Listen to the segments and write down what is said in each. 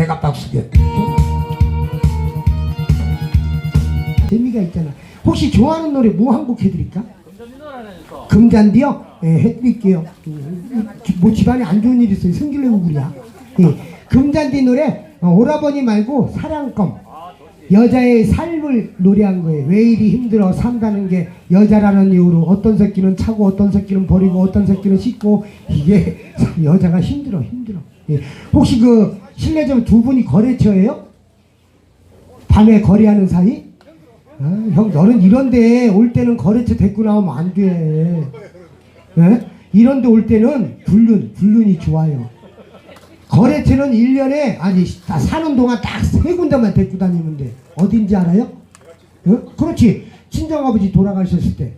대갑박수교 재미가 있잖아 혹시 좋아하는 노래 뭐 한 곡 해드릴까? 금잔디요? 예, 해드릴게요. 음, 뭐 집안에 안 좋은 일 있어요. 승질내고 그래야. 예, 금잔디 노래 어, 오라버니 말고 사랑껌. 여자의 삶을 노래한 거예요. 왜 이리 힘들어 산다는 게 여자라는 이유로 어떤 새끼는 차고 어떤 새끼는 버리고 어떤 새끼는 씻고 이게 여자가 힘들어 힘들어. 예. 혹시 그 실례지만 두 분이 거래처예요? 밤에 거래하는 사이? 아, 형 너는 이런데 올 때는 거래처 데리고 나오면 안 돼. 예? 이런데 올 때는 불륜, 불륜이 좋아요. 거래처는 1년에 아니 다 사는 동안 딱 세 군데만 데리고 다니면 돼. 어딘지 알아요? 어? 그렇지. 친정아버지 돌아가셨을 때,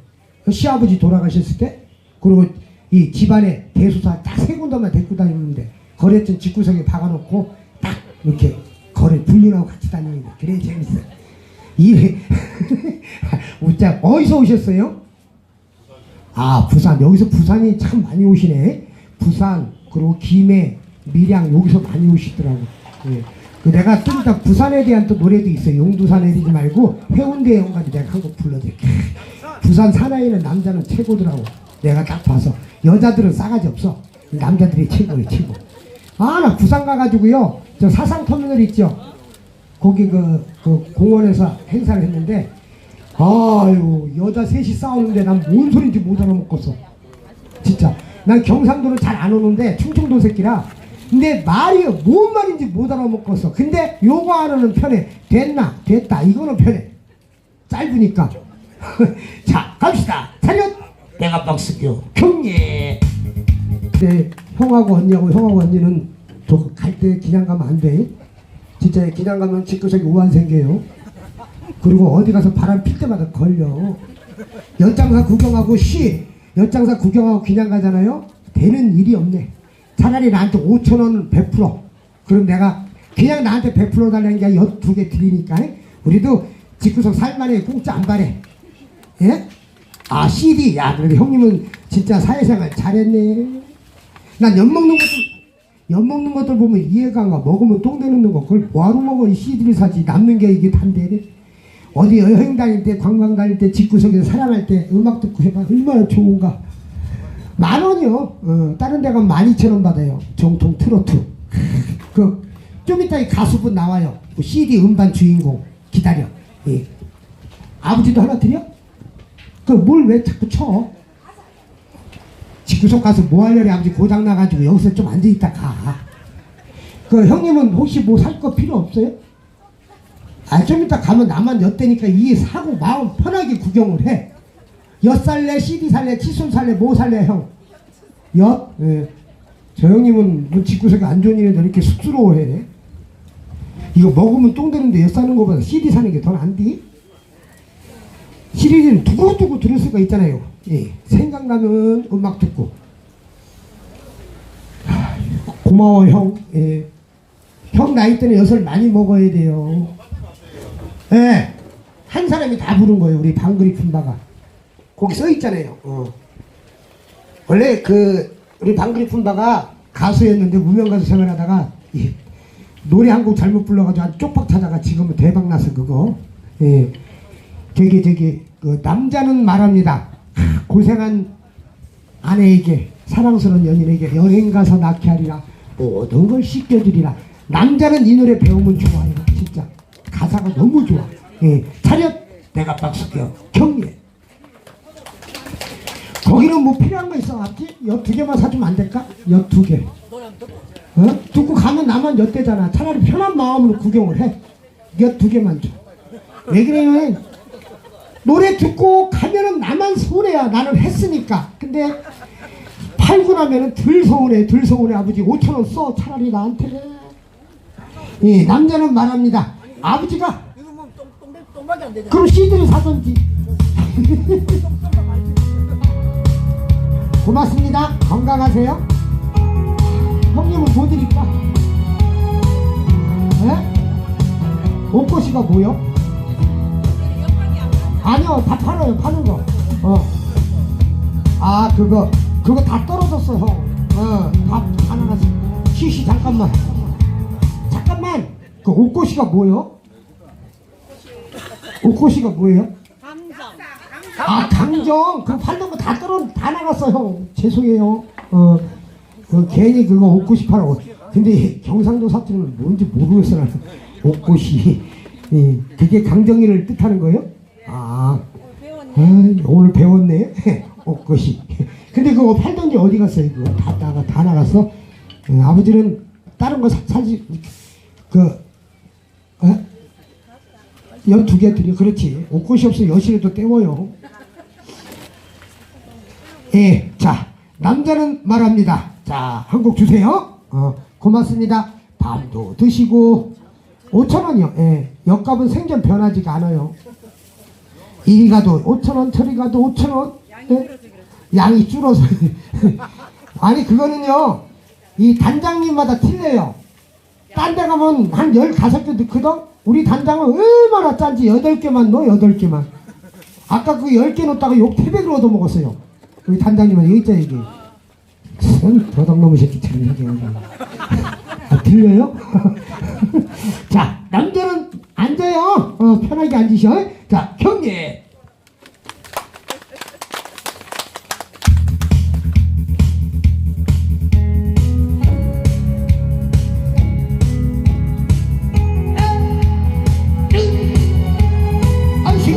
시아버지 돌아가셨을 때, 그리고 이 집안에 대수사 딱 세 군데만 데리고 다니면 돼. 거래처 집구석에 박아놓고 딱 이렇게 거래 불륜하고 같이 다니는 거. 그래 재밌어. 이 웃자 어디서 오셨어요? 아 부산 여기서 부산이 참 많이 오시네. 부산 그리고 김해 밀양 여기서 많이 오시더라고. 예. 그 내가 좀 이따 부산에 대한 또 노래도 있어요. 용두산 내리지 말고 해운대 연가도 내가 한 곡 불러드릴게. 부산 사나이는 남자는 최고더라고. 내가 딱 봐서 여자들은 싸가지 없어. 남자들이 최고예요 최고. 아 나 부산 가가지고요. 저 사상 터미널 있죠. 거기 그, 그 공원에서 행사를 했는데 아유 여자 셋이 싸우는데 난 뭔 소리인지 못 알아먹겠어. 진짜. 난 경상도는 잘 안 오는데 충청도 새끼라. 근데 말이 뭔 말인지 못 알아먹겠어. 근데 요거 하나는 편해. 됐나? 됐다. 이거는 편해. 짧으니까. 자 갑시다. 차렷. 내가 박수교. 경례 네, 형하고 언니하고 형하고 언니는 저갈때 그냥 가면 안 돼. 진짜 그냥 가면 집구석이 우한 생겨요. 그리고 어디 가서 바람 필 때마다 걸려. 연장사 구경하고 쉬. 연장사 구경하고 그냥 가잖아요. 되는 일이 없네. 차라리 나한테 5천 원 베풀어. 그럼 내가 그냥 나한테 베풀어 달라는 게 아니라 두개 드리니까. 우리도 집구석 살만해 공짜 안 바래. 예? 아 CD 야 그래도 형님은 진짜 사회생활 잘했네. 난 엿 먹는 것들 엿 먹는 것들 보면 이해가 안 가. 먹으면 똥 되는 거 그걸 뭐하러 먹어 이 CD를 사지 남는 게 이게 단데 어디 여행 다닐 때 관광 다닐 때 집구석에서 사랑할 때 음악 듣고 해봐 얼마나 좋은가. 만 원이요. 어, 다른 데 가면 만 이천 원 받아요. 정통 트로트. 그 좀 이따 이 가수분 나와요. 그 CD 음반 주인공 기다려. 예. 아버지도 하나 드려? 그 뭘 왜 자꾸 쳐? 집구석 가서 뭐 하려래 아버지 고장 나가지고 여기서 좀 앉아 있다 가. 그 형님은 혹시 뭐 살 거 필요 없어요? 아 좀 이따 가면 나만 엿대니까 이 사고 마음 편하게 구경을 해. 엿 살래, CD 살래, 칫솔 살래, 뭐 살래 형? 엿? 예. 저 형님은 뭐 집구석에 안 좋은 일인데 이렇게 쑥스러워해. 이거 먹으면 똥 되는데 엿 사는 거보다 CD 사는 게더 낫디? 시리즈는 두고두고 들을 수가 있잖아요. 예. 생각나면 음악 듣고. 하, 고마워 형. 예. 형 나이 때는 엿을 많이 먹어야 돼요. 예. 한 사람이 다 부른 거예요. 우리 방글이 푼바가. 거기 써 있잖아요. 어. 원래 그 우리 방글이 푼바가 가수였는데 무명 가수 생활하다가 예. 노래 한 곡 잘못 불러가지고 아주 쪽박 타다가 지금은 대박 났어 그거. 예. 저기 저기 그 남자는 말합니다. 하, 고생한 아내에게 사랑스러운 연인에게 여행 가서 낳게 하리라 모든 걸 씻겨주리라. 남자는 이 노래 배우면 좋아요. 진짜 가사가 너무 좋아. 예, 차렷 내가 박수겨 경례. 거기는 뭐 필요한 거 있어 앞지? 엿두 개만 사주면 안 될까? 엿두 개. 어? 듣고 가면 나만 엿대잖아. 차라리 편한 마음으로 구경을 해. 엿 두 개만 줘. 왜 그래요? 노래 듣고 가면은 나만 서운해야 나는 했으니까 근데 팔고 나면은 덜 서운해 덜 서운해 아버지 5천원 써 차라리 나한테 예 남자는 말합니다 아버지가. 그럼 CD를 사던지 고맙습니다 건강하세요 형님은 뭐 드릴까? 예? 옷것이가 뭐요? 아니요, 다 팔아요, 파는 거. 어. 아, 그거, 그거 다 떨어졌어, 형. 어, 다, 하나씩. 쉬쉬, 잠깐만. 잠깐만. 그 옷꽃이가 뭐예요? 옷꽃이가 뭐예요? 아 강정 그 팔던 거 다 떨어 다 나갔어 형 죄송해요 어그 괜히 그거 옷꽃이 팔라고 근데 경상도 사투리는 뭔지 모르겠어 나는 옷꽃이 예, 그게 강정이를 뜻하는 거예요? 아, 아 오늘 배웠네? 옷꽃이. 근데 그거 팔던 게 어디 갔어요? 그거 다 나가 다 나갔어? 어, 아버지는 다른 거 사, 사지 그 어? 연두 개 드려. 그렇지. 옷꽃이 없으면 여실에도 때워요. 예, 자 남자는 말합니다. 자 한 곡 주세요. 어, 고맙습니다. 밥도 드시고. 5천 원이요. 예, 역값은 생전 변하지가 않아요 이리 가도 5천 원 저리 가도 5천 원. 예? 양이 줄어서. 아니 그거는요 이 단장님마다 틀려요. 딴 데 가면 한 15개 넣거든? 우리 단장은 얼마나 짠지 8개만 넣어 8개만. 아까 그 10개 넣었다가 욕 태백을 얻어먹었어요. 우리 단장님은 여기 여기. 선 도덕놈의 새끼처럼 얘기하고 아, 들려요? 자 남자는 앉아요. 어, 편하게 앉으셔. 자 경례. 안식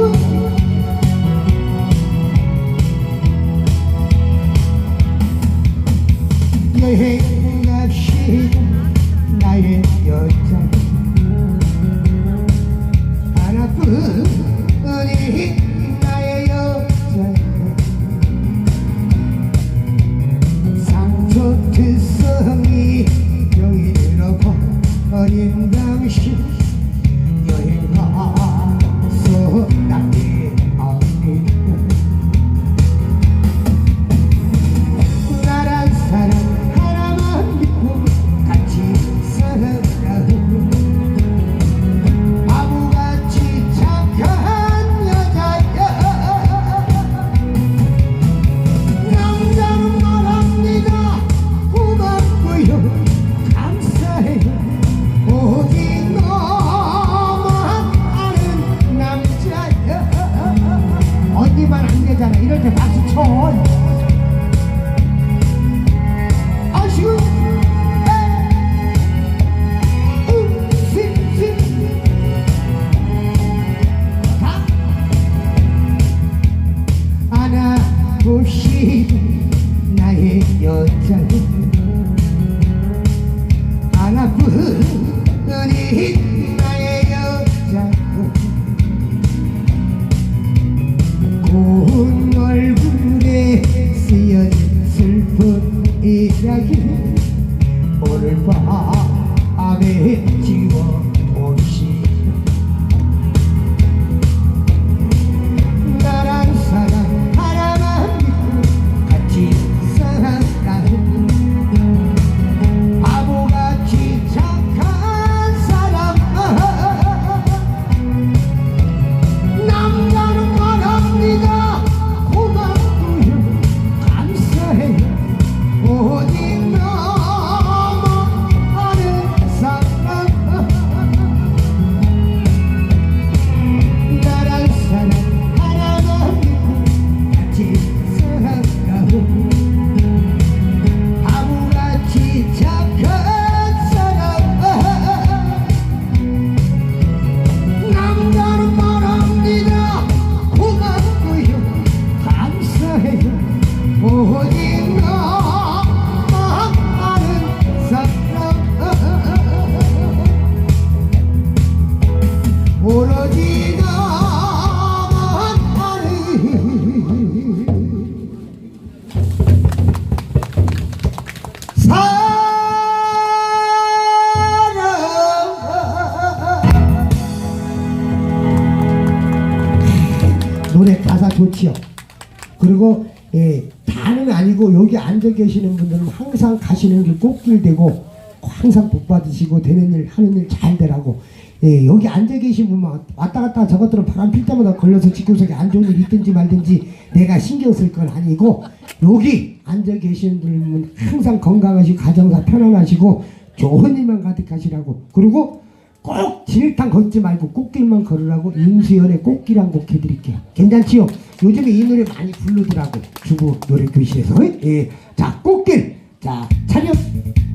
앉아 계시는 분들은 항상 가시는 길 꽃길 되고 항상 복 받으시고 되는 일 하는 일 잘 되라고 예, 여기 앉아 계신 분만 왔다 갔다 저것들은 바람 필 때마다 걸려서 집구석에 안 좋은 일 있든지 말든지 내가 신경 쓸 건 아니고 여기 앉아 계시는 분은 항상 건강하시고 가정사 편안하시고 좋은 일만 가득하시라고 그리고 꼭 진흙탕 걷지 말고 꽃길만 걸으라고 윤수연의 꽃길 한 곡 해드릴게요. 괜찮지요? 요즘에 이 노래 많이 부르더라고 주부 노래 교실에서. 예, 자 꽃길, 자 차렷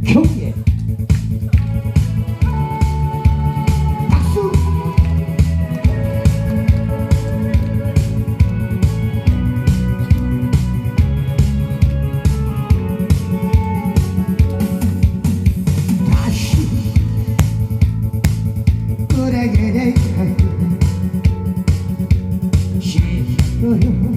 경례. 박수. 다시 그래게 싫어요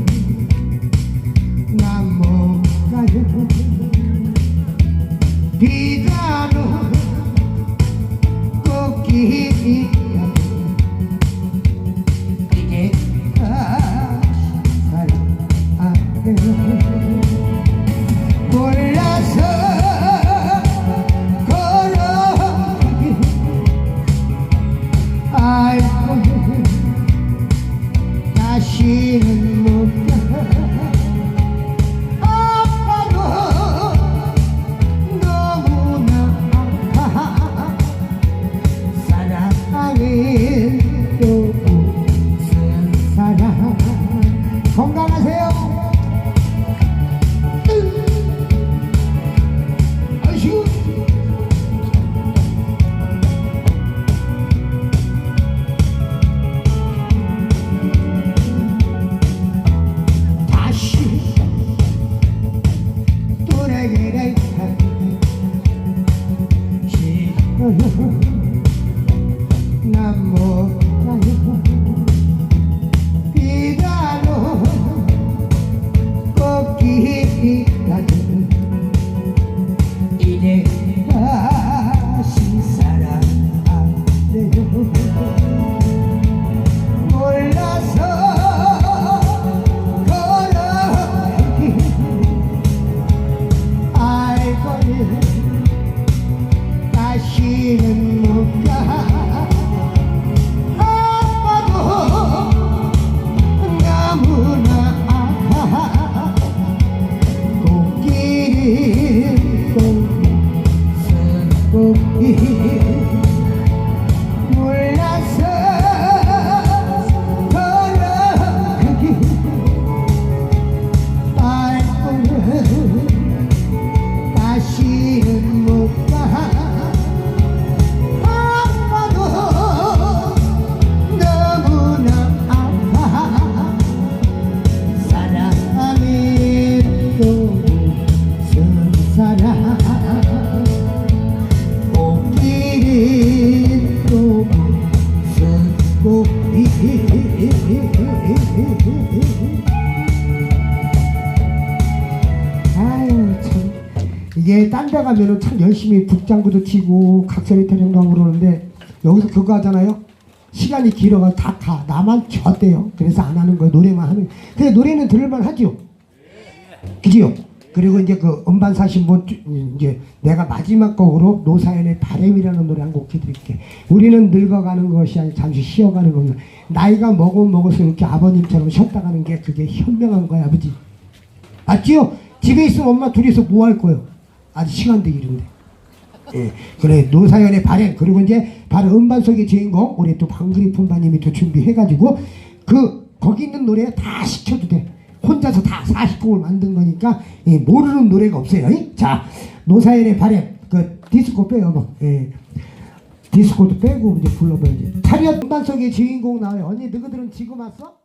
가면은 참 열심히 북장구도 치고 각설이 타령도 하고 그러는데 여기서 그거 하잖아요. 시간이 길어가 다 가. 나만 졌대요. 그래서 안 하는 거예요. 노래만 하는. 근데 노래는 들을만 하죠 그지요? 그리고 이제 그 음반 사신 분 이제 내가 마지막 곡으로 노사연의 바램이라는 노래 한 곡 해드릴게. 우리는 늙어가는 것이 아니라 잠시 쉬어가는 겁니다. 나이가 먹으면 먹어서 이렇게 아버님처럼 쉬었다 가는 게 그게 현명한 거야 아버지. 맞지요? 집에 있으면 엄마 둘이서 뭐 할 거예요? 아직 시간도 이른데. 예, 그래 노사연의 발행 그리고 이제 바로 음반 속의 주인공 우리 또 방그리 품바님이 또 준비해가지고 그 거기 있는 노래 다 시켜도 돼. 혼자서 다 40곡을 만든 거니까 예, 모르는 노래가 없어요. 이? 자 노사연의 발행 그 디스코 빼요 뭐. 예. 디스코도 빼고 이제 불러봐야지. 차렷 음반 속의 주인공 나와요. 언니 너희들은 지금 왔어?